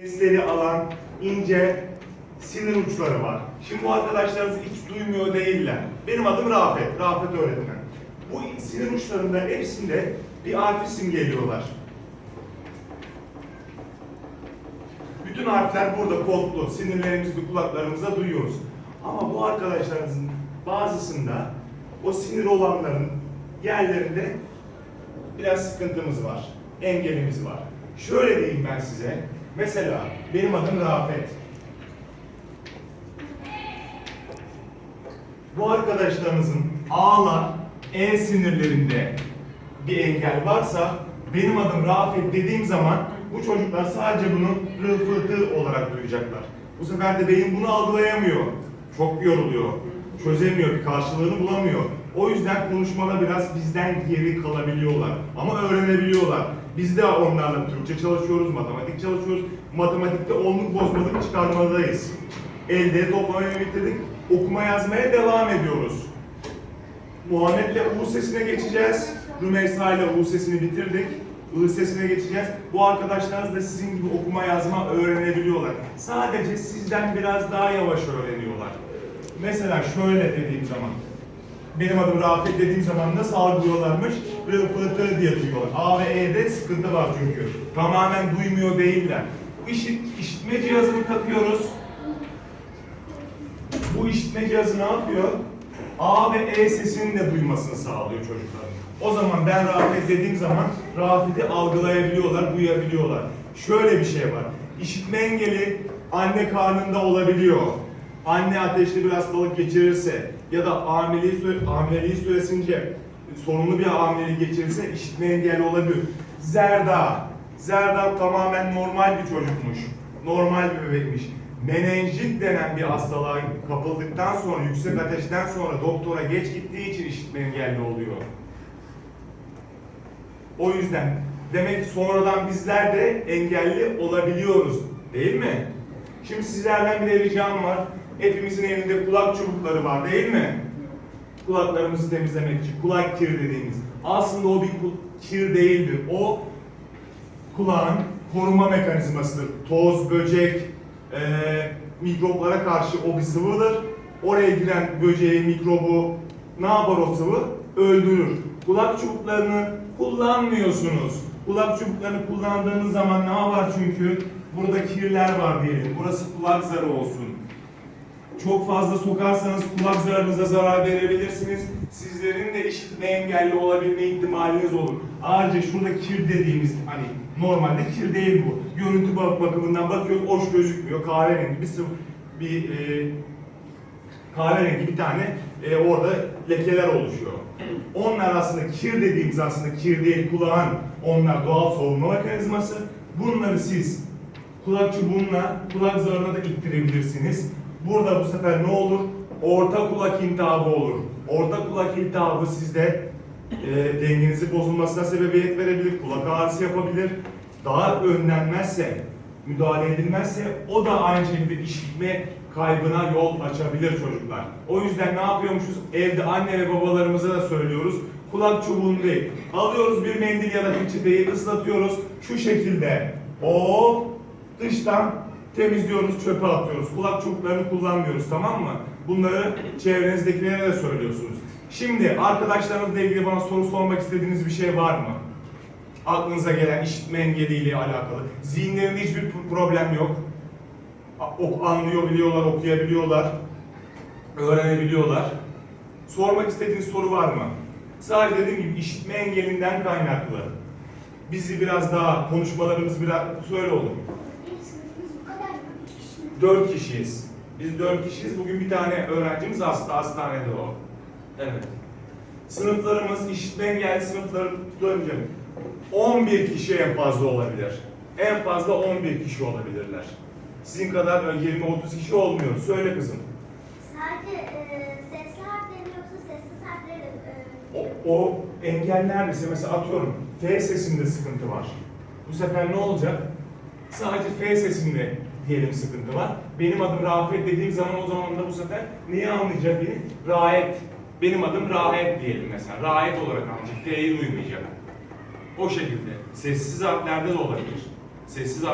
Sesleri alan ince sinir uçları var. Şimdi bu arkadaşlarınız hiç duymuyor değiller. Benim adım Rafet, Rafet öğretmen. Bu sinir uçlarında hepsinde bir harfi simgeliyorlar. Bütün harfler burada kodlu. Sinirlerimizi kulaklarımıza duyuyoruz. Ama bu arkadaşlarınızın bazısında o sinir olanların yerlerinde biraz sıkıntımız var. Engelimiz var. Şöyle diyeyim ben size. Mesela benim adım Rafet. Bu arkadaşlarınızın A'lar E sinirlerinde bir engel varsa benim adım Rafet dediğim zaman bu çocuklar sadece bunu rıfıtı olarak duyacaklar. Bu sefer de beyin bunu algılayamıyor. Çok yoruluyor. Çözemiyor, bir karşılığını bulamıyor. O yüzden konuşmada biraz bizden geri kalabiliyorlar. Ama öğrenebiliyorlar. Biz de onlarla Türkçe çalışıyoruz, matematik çalışıyoruz. Matematikte onluk bozmadık çıkarmadayız. Elde toplamayı bitirdik. Okuma yazmaya devam ediyoruz. Muhammed'le U sesine geçeceğiz. Rümeysa ile U sesini bitirdik. I sesine geçeceğiz. Bu arkadaşlarınız da sizin gibi okuma yazma öğrenebiliyorlar. Sadece sizden biraz daha yavaş öğreniyorlar. Mesela şöyle dediğim zaman, benim adım Rafet dediğim zaman nasıl algılıyorlarmış? Rıfıtı diye duyuyorlar. A ve E'de sıkıntı var çünkü. Tamamen duymuyor değiller. İşit, işitme cihazını takıyoruz. Bu işitme cihazı ne yapıyor? A ve E sesini de duymasını sağlıyor çocuklar. O zaman ben Rafet dediğim zaman Rafet'i algılayabiliyorlar, duyabiliyorlar. Şöyle bir şey var. İşitme engeli anne karnında olabiliyor. Anne ateşli bir hastalık geçirirse ya da hamileliği, süre, hamileliği süresince sorunlu bir hamilelik geçirirse işitme engelli olabilir. Zerda. Zerda tamamen normal bir çocukmuş. Normal bir bebekmiş menenjit denen bir hastalığa kapıldıktan sonra, yüksek ateşten sonra doktora geç gittiği için işitme engelli oluyor. O yüzden demek ki sonradan bizler de engelli olabiliyoruz. Değil mi? Şimdi sizlerden bir ricam var. Hepimizin elinde kulak çubukları var değil mi? Kulaklarımızı temizlemek için. Kulak kir dediğimiz. Aslında o bir kir değildir. O kulağın koruma mekanizmasıdır. Toz, böcek, e, mikroplara karşı o bir sıvıdır. Oraya giren böceği, mikrobu ne yapar o sıvı? Öldürür. Kulak çubuklarını kullanmıyorsunuz. Kulak çubuklarını kullandığınız zaman ne var çünkü? Burada kirler var diyelim. Burası kulak zarı olsun. Çok fazla sokarsanız kulak zarınıza zarar verebilirsiniz. Sizlerin de işitme engelli olabilme ihtimaliniz olur. Ayrıca şurada kir dediğimiz hani normalde kir değil bu. Görüntü bak bakımından bakıyoruz hoş gözükmüyor. Kahverengi bir sıvı bir e, kahverengi bir tane e, orada lekeler oluşuyor. Onlar aslında kir dediğimiz aslında kir değil kulağın onlar doğal soğuma mekanizması. Bunları siz kulak çubuğunla kulak zarına da ittirebilirsiniz. Burada bu sefer ne olur? Orta kulak iltihabı olur. Orta kulak iltihabı sizde e, dengenizin bozulmasına sebebiyet verebilir, kulak ağrısı yapabilir. Daha önlenmezse, müdahale edilmezse o da aynı şekilde işitme kaybına yol açabilir çocuklar. O yüzden ne yapıyormuşuz? Evde anne ve babalarımıza da söylüyoruz. Kulak çubuğunu değil. Alıyoruz bir mendil ya da peçeteyi ıslatıyoruz. Şu şekilde. Hop dıştan temizliyoruz, çöpe atıyoruz. Kulak çubuklarını kullanmıyoruz tamam mı? Bunları çevrenizdekilere de söylüyorsunuz. Şimdi arkadaşlarınızla ilgili bana soru sormak istediğiniz bir şey var mı? Aklınıza gelen işitme engeliyle alakalı. Zihinlerinde hiçbir problem yok. Ok- Anlıyor, biliyorlar, okuyabiliyorlar. Öğrenebiliyorlar. Sormak istediğiniz soru var mı? Sadece dediğim gibi işitme engelinden kaynaklı. Bizi biraz daha, konuşmalarımız biraz, söyle oğlum. Benim sınıfımız bu kadar mı? Bir kişi mi? Dört kişiyiz. Biz dört kişiyiz. Bugün bir tane öğrencimiz hasta, hastanede o. Evet. Sınıflarımız, işitme engelli sınıfları döneceğim. 11 kişi en fazla olabilir. En fazla 11 kişi olabilirler. Sizin kadar 20-30 kişi olmuyor. Söyle kızım. Sadece e, sesli harfleri mi yoksa sessiz harfleri de e, O, o engel neredeyse mesela atıyorum F sesinde sıkıntı var. Bu sefer ne olacak? Sadece F sesinde diyelim sıkıntı var. Benim adım Rafet dediğim zaman o zaman da bu sefer neyi anlayacak beni? Rahet. Benim adım Rahet diyelim mesela. Rahet olarak anlayacak. F'yi duymayacak. O şekilde. Sessiz harflerde de olabilir. Sessiz harf